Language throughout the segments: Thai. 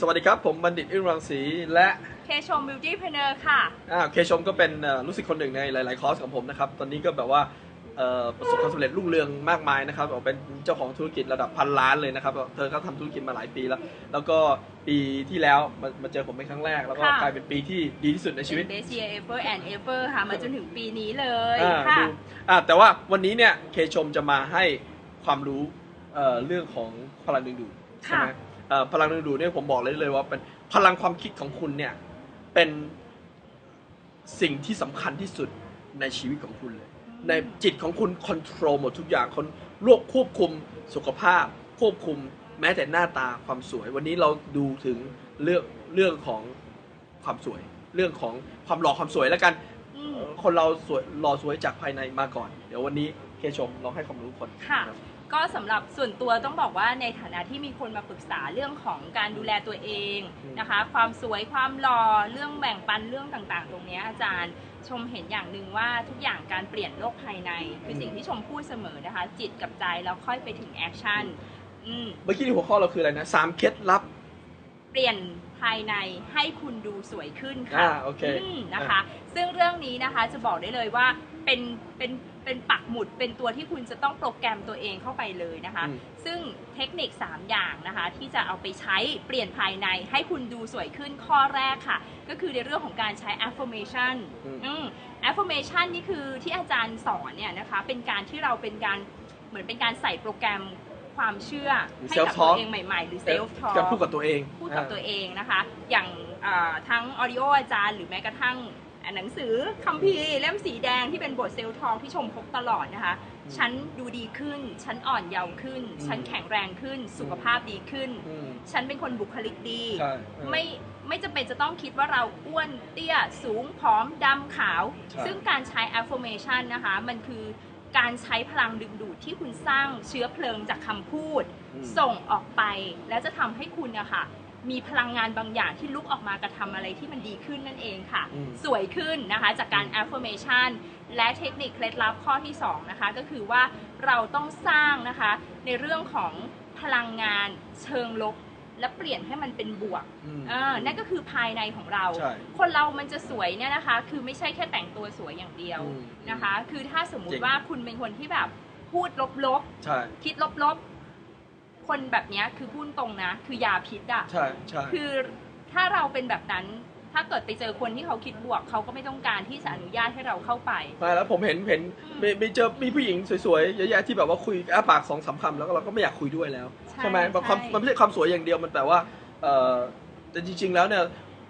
สวัสดีครับ ผมบัณฑิตอินรังสีและเคชมบิวตี้เพเนอร์ค่ะอ่าเคชมก็เป็นเอ่อลูกศิษย์คนหนึ่งในหลาย ๆ คอร์สของผมนะครับ ตอนนี้ก็แบบว่าเอ่อประสบความสำเร็จรุ่งเรืองมากมายนะครับเป็นเจ้าของธุรกิจระดับพันล้านเลยนะครับ เธอก็ทำธุรกิจมาหลายปีแล้ว แล้วก็ปีที่แล้วมามาเจอผมเป็นครั้งแรก แล้วก็ค่ะกลายเป็นปีที่ดีที่สุดในชีวิตเบสเซียเอเ r อร์แอนด์เอเ r อร์ค่ะ มาจนถึงปีนี้เลยอ่าค่ะดูอ่าแต่ว่าวันนี้เนี่ยเคชมจะมาให้ความรู้เอ่อเรื่องของพลังดึงดูดใช่ไหมค่ะเอ่อ พลังดึงดูดเนี่ยผมบอกเลยเลยว่าเป็นพลังความคิดของคุณเนี่ยเป็นสิ่งที่สำคัญที่สุดในชีวิตของคุณเลย ในจิตของคุณคอนโทรลหมดทุกอย่างคนรวบควบคุมสุขภาพ ควบคุมแม้แต่หน้าตาความสวย วันนี้เราดูถึงเรื่องเรื่องของความสวย เรื่องของความหล่อความสวยแล้วกันคนเราสวยหล่อสวยจากภายในมาก่อน เดี๋ยววันนี้เคชมลองให้ความรู้คนค่ะ ก็สำหรับส่วนตัวต้องบอกว่าในฐานะที่มีคนมาปรึกษาเรื่องของการดูแลตัวเองอืมนะคะ ความสวยความหล่อเรื่องแบ่งปันเรื่องต่างๆ ตรงเนี้ยอาจารย์ชมเห็นอย่างหนึ่งว่าทุกอย่างการเปลี่ยนโลกภายใน คือสิ่งที่ชมพูดเสมอนะคะ จิตกับใจแล้วค่อยไปถึงแอคชั่นอืม เมื่อกี้ที่หัวข้อเราคืออะไรนะสามเคล็ดลับ เปลี่ยนภายในให้คุณดูสวยขึ้นค่ะอ่าโอเคอืมนะคะ ซึ่งเรื่องนี้นะคะจะบอกได้เลยว่า เป็นเป็นเป็นปักหมุดเป็นตัวที่คุณจะต้องโปรแกรมตัวเองเข้าไปเลยนะคะ อืม ซึ่งเทคนิค 3 อย่างนะคะ ที่จะเอาไปใช้เปลี่ยนภายในให้คุณดูสวยขึ้นข้อแรกค่ะ ก็คือในเรื่องของการใช้ affirmation อืม อืม affirmation นี่คือที่อาจารย์สอนเนี่ยนะคะ เป็นการที่เราเป็นการเหมือนเป็นการใส่โปรแกรมความเชื่อหรือ ให้กับ self-talk ตัวเองใหม่ ๆ หรือ self talk การพูดกับตัวเองพูดกับตัวเองนะคะ อย่างเอ่อทั้งออดิโออาจารย์หรือแม้กระทั่งอ่า หนังสือคัมภีร์เล่มสีแดงที่เป็นบทเซลล์ทองที่ชมพกตลอดนะคะอืมฉันดูดีขึ้น ฉันอ่อนเยาว์ขึ้นอืมฉันแข็งแรงขึ้น สุขภาพดีขึ้นอืมฉันเป็นคนบุคลิกดี ใช่เออ ไม่ไม่จำเป็นจะต้องคิดว่าเราอ้วนเตี้ยสูงผอมดำขาว ใช่ ซึ่งการใช้ affirmation นะคะ มันคือการใช้พลังดึงดูดที่คุณสร้างเชื้อเพลิงจากคำพูดอืมส่งออกไปแล้วจะทำให้คุณอะค่ะ มีพลังงานบางอย่างที่ลุกออกมากระทำอะไรที่มันดีขึ้นนั่นเองค่ะ อืม สวยขึ้นนะคะจากการ affirmation และเทคนิคเคล็ดลับข้อที่2นะคะก็คือว่าเราต้องสร้างนะคะในเรื่องของพลังงานเชิงลบ และเปลี่ยนให้มันเป็นบวก อืมอ่านั่นก็คือภายในของเรา ใช่คนเรามันจะสวยเนี่ยนะคะ คือไม่ใช่แค่แต่งตัวสวยอย่างเดียวอืมนะคะ คือถ้าสมมุจริติง ว่าคุณเป็นคนที่แบบพูดลบใช่ ๆ คิดลบๆ คนแบบเนี้ยคือพูดตรงนะ คือยาพิษอะใช่ใช่คือถ้าเราเป็นแบบนั้น ถ้าเกิดไปเจอคนที่เขาคิดบวก เขาก็ไม่ต้องการที่จะอนุญาตให้เราเข้าไป มาแล้วผมเห็นเห็นอืมมีมีเจอมีผู้หญิงสวยๆเยอะแยะที่แบบว่าคุยอ้าปากสองสามคำแล้วก็เราก็ไม่อยากคุยด้วยแล้วใช่ไหมบางความใช่มันไม่ใช่ความสวยอย่างเดียวมันแปลว่าเออแต่จริง ๆ แล้วเนี่ย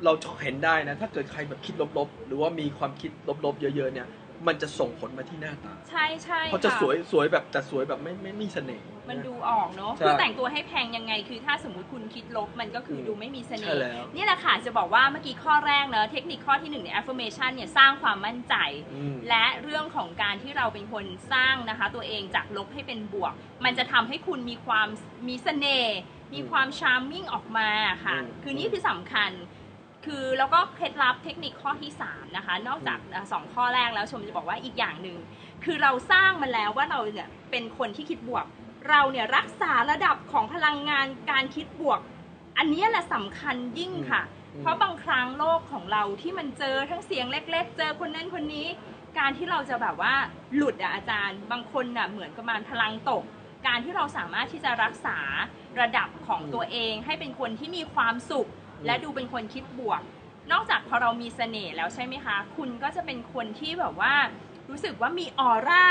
เราเห็นได้นะ ถ้าเกิดใครแบบคิดลบๆ หรือว่ามีความคิดลบๆ เยอะๆเนี่ย มันจะส่งผลมาที่หน้าตาใช่ใช่เขาจะค่สวยสวยแบบแต่สวยแบบไม่ไม่มีเสน่ห์ มันดูออกเนาะใช่คือแต่งตัวให้แพงยังไง คือถ้าสมมุติคุณคิดลบมันก็คืออมดูไม่มีเสน่ใช่ห์แล้วนี่แหละค่ะจะบอกว่าเมื่อกี้ข้อแรกเนอะเทคนิคข้อที่หนึ่งใน affirmation เนี่ยสร้างความมั่นใจ อืม และเรื่องของการที่เราเป็นคนสร้างนะคะ ตัวเองจากลบให้เป็นบวก มันจะทำให้คุณมีความมีเสน่ห์มีความชาร์มมิ่งออกมาค่ะ อืม คือนี่คือสำคัญ คือแล้วก็เคล็ดลับเทคนิคข้อที่3นะคะ นอกจากอะสองข้อแรกแล้วชมจะบอกว่าอีกอย่างหนึ่งคือเราสร้างมันแล้วว่าเราเนี่ยเป็นคนที่คิดบวก เราเนี่ยรักษาระดับของพลังงานการคิดบวก อันนี้แหละสำคัญยิ่งค่ะอืมเพราะบางครั้งโลกของเราที่มันเจอทั้งเสียงเล็ก ๆ เจอคนนั้นคนนี้ การที่เราจะแบบว่าหลุดอะอาจารย์ บางคนน่ะเหมือนประมาณพลังตก การที่เราสามารถที่จะรักษาระดับของอืมตัวเองให้เป็นคนที่มีความสุขอืม และดูเป็นคนคิดบวก นอกจากพอเรามีเสน่ห์แล้วใช่ไหมคะ คุณก็จะเป็นคนที่แบบว่า รู้สึกว่ามีออร่า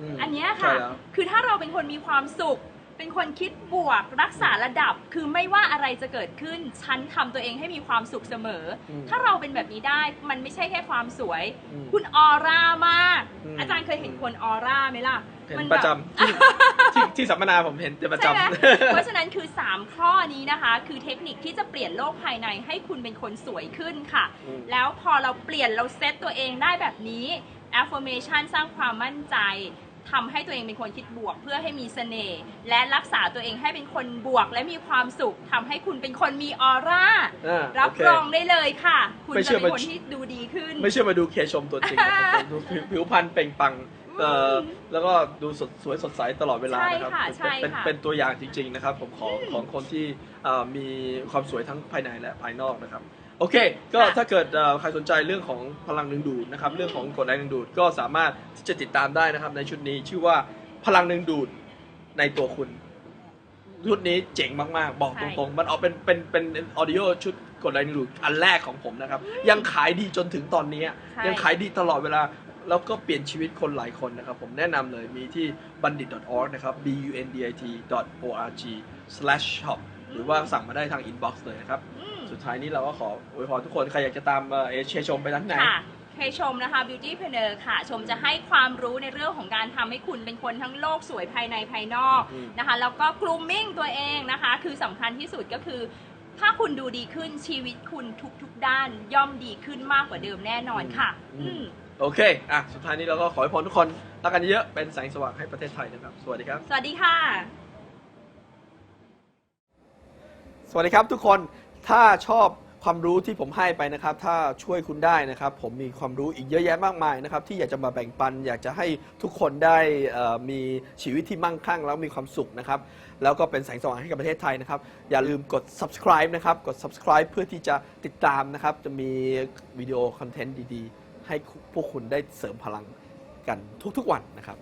อืมอันเนี้ยค่ะ ใช่แล้ว คือถ้าเราเป็นคนมีความสุข เป็นคนคิดบวก รักษาระดับ คือไม่ว่าอะไรจะเกิดขึ้น ฉันทำตัวเองให้มีความสุขเสมออมถ้าเราเป็นแบบนี้ได้ มันไม่ใช่แค่ความสวย อืมคุณออร่ามาก อืมอาจารย์เคยเห็นคนออร่าไหมล่ะเห็นมันปแบบระจำ ที่ที่ที่สัมมนาผมเห็นเป็นประจใช่ไหมำเพราะฉะนั้นคือ 3 ข้อนี้นะคะ คือเทคนิคที่จะเปลี่ยนโลกภายในให้คุณเป็นคนสวยขึ้นค่ะอืมแล้วพอเราเปลี่ยนเราเซตตัวเองได้แบบนี้ affirmation สร้างความมั่นใจทำให้ตัวเองเป็นคนคิดบวกเพื่อให้มีเสน่ห์และรักษาตัวเองให้เป็นคนบวกและมีความสุขทำให้คุณเป็นคนมีออร่าอ่ารับโอเค รองได้เลยค่ะ คุณไม่จะเชื่อเป็นมา คนที่ดูดีขึ้น ไม่เชื่อมาดูเคชมตัวจริงนะครับผมดูผิวผิวพรรณเปล่งปลัง เอ่อแล้วก็ดูสดสวยสดใสตลอดเวลานะครับใช่ค่ะใช่เป็นค่ะเป็นตัวอย่างจริง ๆ นะครับผมของของคนที่เอ่อมีความสวยทั้งภายในและภายนอกนะครับ โอเค ก็ถ้าเกิดเอ่อใครสนใจเรื่องของพลังดึงดูดนะครับ เรื่องของกฎแรงดึงดูดก็สามารถที่จะติดตามได้นะครับ ในชุดนี้ชื่อว่าพลังดึงดูดในตัวคุณ ชุดนี้เจ๋งมาก ๆ บอกตรงๆ มันออกเป็นเป็นเป็นออดิโอชุดกดแรงดึงดูดอันแรกของผมนะครับ ยังขายดีจนถึงตอนนี้ ใช่ยังขายดีตลอดเวลา แล้วก็เปลี่ยนชีวิตคนหลายคนนะครับ ผมแนะนำเลยมีที่ bandit.org นะครับ b u n d i t org slash shop หรือว่าสั่งมาได้ทาง inbox เลยนะครับอืมสุดท้ายนี้เราก็ขออวยพรทุกคน ใครอยากจะตามเอ่อเอเชียชมไปทั้งไหนค่ะใครชมนะคะ Beauty p l a n e r ค่ะ ชมจะให้ความรู้ในเรื่องของการทำให้คุณเป็นคนทั้งโลกสวยภายในภายนอกอืมนะคะ แล้วก็ grooming ตัวเองนะคะ คือสำคัญที่สุดก็คือ ถ้าคุณดูดีขึ้นชีวิตคุณทุกๆด้านย่อมดีขึ้นมากกว่าเดิมแน่นอนค่ะอืมอืม โอเค อะ สุดท้ายนี้เราก็ขอให้พรทุกคนรักกันเยอะ เป็นแสงสว่างให้ประเทศไทยนะครับ สวัสดีครับ สวัสดีค่ะ สวัสดีครับทุกคน ถ้าชอบความรู้ที่ผมให้ไปนะครับ ถ้าช่วยคุณได้นะครับ ผมมีความรู้อีกเยอะแยะมากมายนะครับ ที่อยากจะมาแบ่งปัน อยากจะให้ทุกคนได้เอ่อมีชีวิตที่มั่งคั่ง แล้วมีความสุขนะครับ แล้วก็เป็นแสงสว่างให้กับประเทศไทยนะครับ อย่าลืมกด subscribe นะครับ กด subscribe เพื่อที่จะติดตามนะครับ จะมีวิดีโอคอนเทนต์ดีๆ ให้พวกคุณได้เสริมพลังกันทุกๆวันนะครับ